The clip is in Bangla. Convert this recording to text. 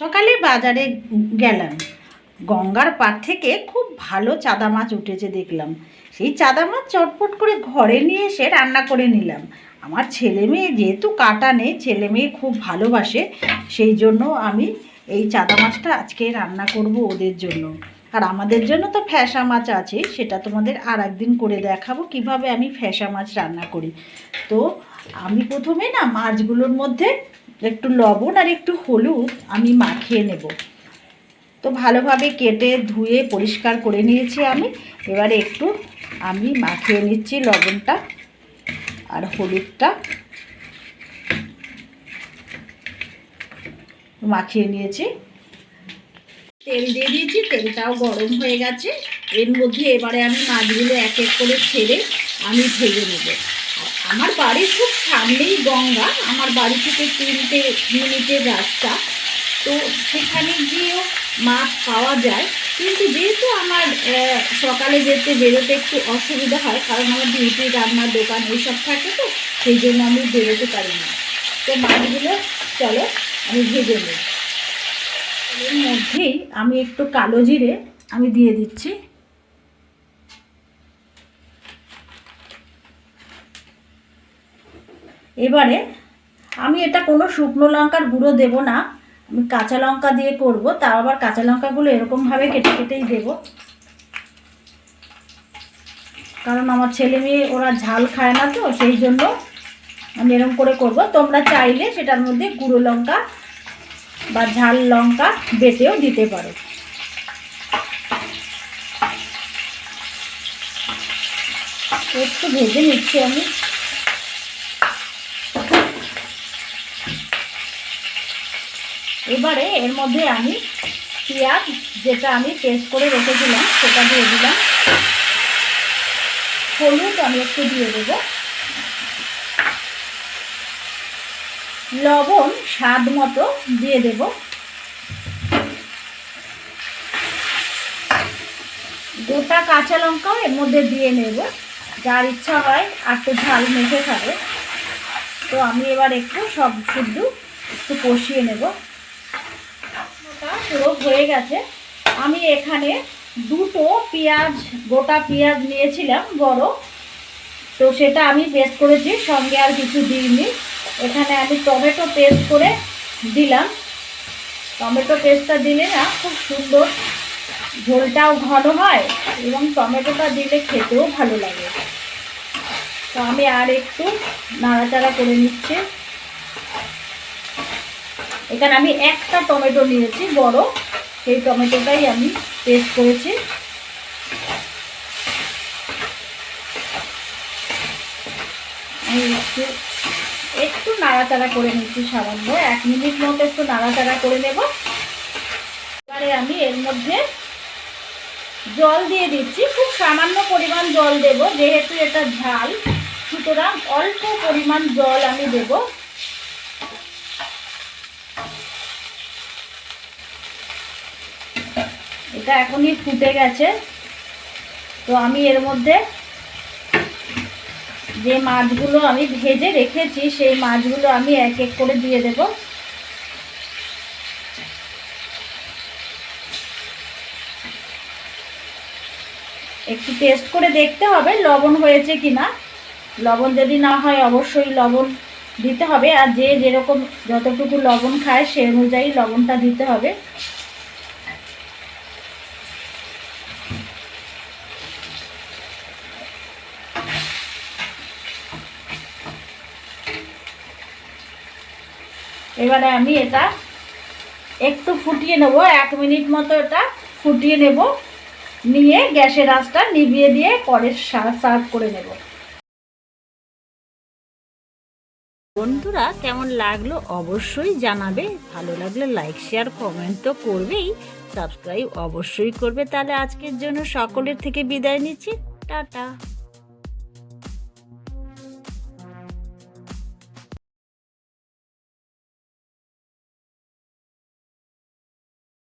সকালে বাজারে গেলাম। গঙ্গার পার থেকে খুব ভালো চাদা মাছ উঠেছে দেখলাম। সেই চাদা মাছ চটপট করে ঘরে নিয়ে এসে রান্না করে নিলাম। আমার ছেলে মেয়ে যেহেতু কাটা নেই, ছেলে মেয়ে খুব ভালোবাসে, সেই জন্য আমি এই চাদা মাছটা আজকে রান্না করব ওদের জন্য। আর আমাদের জন্য তো ফ্যাসা মাছ আছে, সেটা তোমাদের আর একদিন করে দেখাবো কীভাবে আমি ফ্যাসা মাছ রান্না করি। তো আমি প্রথমে না মাছগুলোর মধ্যে একটু লবণ আর একটু হলুদ আমি মাখিয়ে নেব। তো ভালোভাবে কেটে ধুয়ে পরিষ্কার করে নিয়েছি আমি। এবারে একটু আমি মাখিয়ে নিচ্ছি লবণটা আর হলুদটা। মাখিয়ে নিয়েছি। তেল দিয়ে দিয়েছি, তেলটাও গরম হয়ে গেছে। এর মধ্যে এবারে আমি মাছগুলো এক এক করে ছেড়ে আমি ভেজে নেব। আমার বাড়ির খুব সামনেই গঙ্গা, আমার বাড়ি থেকে তিনটে মিনিটের রাস্তা। তো সেখানে গিয়েও মাছ পাওয়া যায়। কিন্তু যেহেতু আমার সকালে যেতে বেরোতে একটু অসুবিধা হয়, কারণ আমার ডিউটি, রান্নার দোকান এইসব থাকে তো, সেই জন্য আমি বেরোতে পারি না। তো মাছগুলো, চলো, আমি ভেজে নিই। এর মধ্যেই আমি একটু কালো জিরে আমি দিয়ে দিচ্ছি। এবারে আমি এটা কোনো শুকনো লঙ্কার গুঁড়ো দেব না। আমি কাঁচা লঙ্কা দিয়ে করব, তাও আবার কাঁচা লঙ্কাগুলো এরকমভাবে কেটে কেটেই দেব। কারণ আমার ছেলে মেয়ে, ওরা ঝাল খায় না তো, সেই জন্য আমি এরকম করে করব। তোমরা চাইলে সেটার মধ্যে গুঁড়ো লঙ্কা বা ঝাল লঙ্কা বেটেও দিতে পারো। একটু ভেজে নিচ্ছি আমি। এবারে এর মধ্যে আমি পেঁয়াজ যেটা আমি পেস্ট করে রেখেছিলাম, সেটা দিয়ে দিলাম। হলুদ আমি একটু দিয়ে দেবো। লবণ স্বাদ মতো দিয়ে দেব। গোটা কাঁচা লঙ্কাও এর মধ্যে দিয়ে নেব। যার ইচ্ছা হয় আর একটু ঝাল মেখে খাবে। তো আমি এবার একটু সব শুদ্ধ একটু কষিয়ে নেব। ওটা পুরো হয়ে গেছে। আমি এখানে দুটো পেঁয়াজ, গোটা পেঁয়াজ নিয়েছিলাম বড়। তো সেটা আমি পেস্ট করেছি, সঙ্গে আর কিছু দিইনি। এখানে আমি টমেটো পেস্ট করে দিলাম। টমেটো পেস্টটা দিলে না খুব সুন্দর ঝোলটাও ঘন হয় এবং টমেটোটা দিলে খেতেও ভালো লাগে। তো আমি আর একটু নাড়াচাড়া করে নিচ্ছি। এখানে আমি একটা টমেটো নিয়েছি, বড়। সেই টমেটোটাই আমি পেস্ট করেছি। একটু নাড়াচাড়া করে নিচ্ছি সামান্য। এক মিনিট মতো একটু নাড়াচাড়া করে নেব। এবারে আমি এর মধ্যে জল দিয়ে দিচ্ছি। খুব সামান্য পরিমাণ জল দেব, যেহেতু এটা ঝাল। সুতরাং অল্প পরিমাণ জল আমি দেব। এটা এখনই ফুটে গেছে। তো আমি এর মধ্যে যে মাছগুলো আমি ভেজে রেখেছি, সেই মাছগুলো আমি এক এক করে দিয়ে দেব। একটু টেস্ট করে দেখতে হবে, লবণ হয়েছে কি না লবণ যদি না হয়, অবশ্যই লবণ দিতে হবে। আর যে যেরকম যতটুকু লবণ খায়, সে অনুযায়ী লবণটা দিতে হবে। এবারে আমি এটা একটু ফুটিয়ে নেব, এক মিনিট মতো এটা ফুটিয়ে নেব। নিয়ে গ্যাসের আঁচটা নিভিয়ে দিয়ে পরে সার্ভ করে নেব। বন্ধুরা, কেমন লাগল অবশ্যই জানাবে। ভালো লাগলে লাইক, শেয়ার, কমেন্ট তো করবেই। সাবস্ক্রাইব অবশ্যই করবে। তাহলে আজকের জন্য সকলের থেকে বিদায় নিচ্ছি। টাটা।